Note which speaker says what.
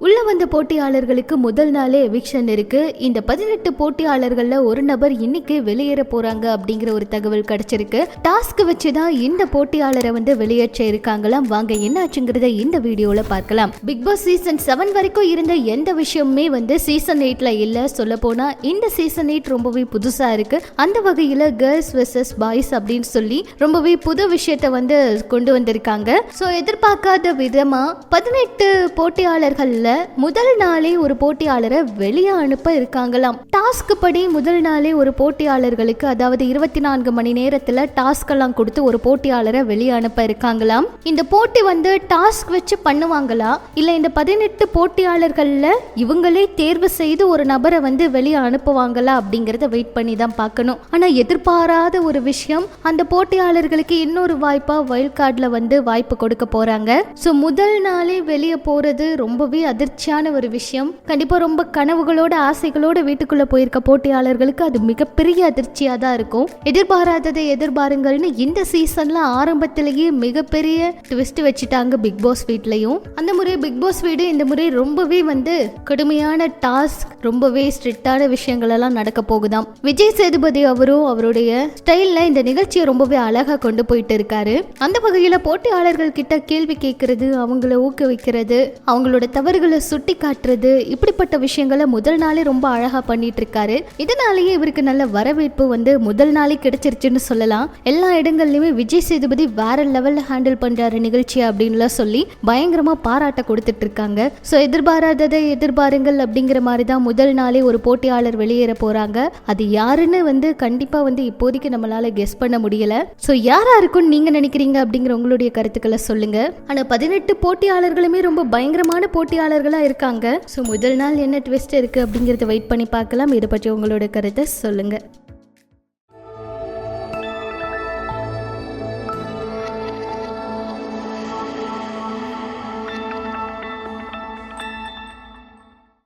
Speaker 1: உள்ள வந்த போட்டியாளர்களுக்கு முதல் நாளே எவிக்ஷன் இருக்கு. இந்த பதினெட்டு போட்டியாளர்கள்ல ஒரு நபர் இன்னைக்கு வெளியேற போறாங்க அப்படிங்கிற ஒரு தகவல் கிடைச்சிருக்கு. டாஸ்க் வச்சுதான் இந்த போட்டியாளரை வந்து வெளியேற்ற இருக்காங்களாம். வாங்க என்ன ஆச்சுங்கிறத இந்த வீடியோல பார்க்கலாம். பிக் பாஸ் சீசன் செவன் வரைக்கும் இருந்த எந்த விஷயமுமே வந்து சீசன் எயிட்ல இல்ல. சொல்ல போனா இந்த சீசன் எயிட் ரொம்பவே புதுசா இருக்கு. அந்த வகையில கேர்ள்ஸ் வெர்சஸ் பாய்ஸ் அப்படின்னு சொல்லி ரொம்பவே புது விஷயத்த வந்து கொண்டு வந்திருக்காங்க. ஸோ எதிர்பார்க்காத விதமா பதினெட்டு போட்டியாளர்கள் போட்டியாளர்கள்ல முதல் நாளே ஒரு போட்டியாளரை வெளியே அனுப்ப இருக்காங்களாம். டாஸ்க் படி முதல் நாளே ஒரு போட்டியாளர்களுக்கு அதாவது இருபத்தி நான்கு மணி நேரத்துல டாஸ்க் எல்லாம் கொடுத்து ஒரு போட்டியாளரை வெளியே அனுப்ப இருக்காங்களாம். இந்த போட்டி வந்து டாஸ்க் வச்சு பண்ணுவாங்களா? இல்ல இந்த பதினெட்டு போட்டியாளர்கள்ல இவங்களே தேர்வு செய்து ஒரு நபரை வந்து வெளியே அனுப்புவாங்களா அப்படிங்கறத வெயிட் பண்ணி தான் பார்க்கணும். ஆனா எதிர்பாராத ஒரு விஷயம் அந்த போட்டியாளர்களுக்கு இன்னொரு வாய்ப்பா வைல்ட் கார்டில் வந்து வாய்ப்பு கொடுக்க போறாங்க. ஸோ முதல் நாளே வெளியே போறது ரொம்பவே அதிர்ச்சியான ஒரு விஷயம். கண்டிப்பா ரொம்ப கனவுகளோட ஆசைகளோட வீட்டுக்குள்ள போயிருக்க போட்டியாளர்களுக்கு அது மிகப்பெரிய அதிர்ச்சியா தான் இருக்கும். எதிர்பாராததை எதிர்பாருங்கள்னு இந்த சீசன்ல ஆரம்பத்திலேயே மிகப்பெரிய ட்விஸ்ட் வச்சுட்டாங்க பிக் பாஸ் வீட்லயும். அந்த முறை பிக் பாஸ் வீடு இந்த முறை ரொம்பவே வந்து கடுமையான டாஸ்க் ரொம்பவே ஸ்ட்ரிக்டான விஷயங்கள் எல்லாம் நடக்க போகுதாம். விஜய் சேதுபதி அவரும் அவருடைய ஸ்டைல்ல இந்த நிகழ்ச்சியை ரொம்பவே அழகா கொண்டு போயிட்டு இருக்காரு. அந்த வகையில போட்டியாளர்கள் கிட்ட கேள்வி கேட்கறது அவங்கள ஊக்குவிக்கிறது அவங்களோட தவறு தவறுகளை சுட்டி காட்டுறது இப்படிப்பட்ட விஷயங்களை முதல் நாளே ரொம்ப அழகா பண்ணிட்டு இருக்காரு இதனாலேயே இவருக்கு நல்ல வரவேற்பு வந்து முதல் நாளே கிடைச்சிருச்சுன்னு சொல்லலாம். எல்லா இடங்கள்லயுமே விஜய் சேதுபதி வேற லெவல்ல ஹேண்டில் பண்றாரு நிகழ்ச்சி அப்படின்லாம் சொல்லி பயங்கரமா பாராட்ட கொடுத்துட்டு இருக்காங்க ஸோ எதிர்பாராததை எதிர்பாருங்கள் அப்படிங்கிற மாதிரி தான் முதல் நாளே ஒரு போட்டியாளர் வெளியேற போறாங்க. அது யாருன்னு வந்து கண்டிப்பா வந்து இப்போதைக்கு நம்மளால கெஸ் பண்ண முடியல. ஸோ யாரா இருக்கும்னு நீங்க நினைக்கிறீங்க அப்படிங்கிற உங்களுடைய கருத்துக்களை சொல்லுங்க. ஆனா பதினெட்டு போட்டியாளர்களுமே ரொம்ப பயங்கரமான போட்டியாளர் போட்டியாளர்களா இருக்காங்க. ஸோ முதல் நாள் என்ன ட்விஸ்ட் இருக்கு அப்படிங்கறத வெயிட் பண்ணி பார்க்கலாம். இதை பற்றி உங்களோட கருத்தை சொல்லுங்கள்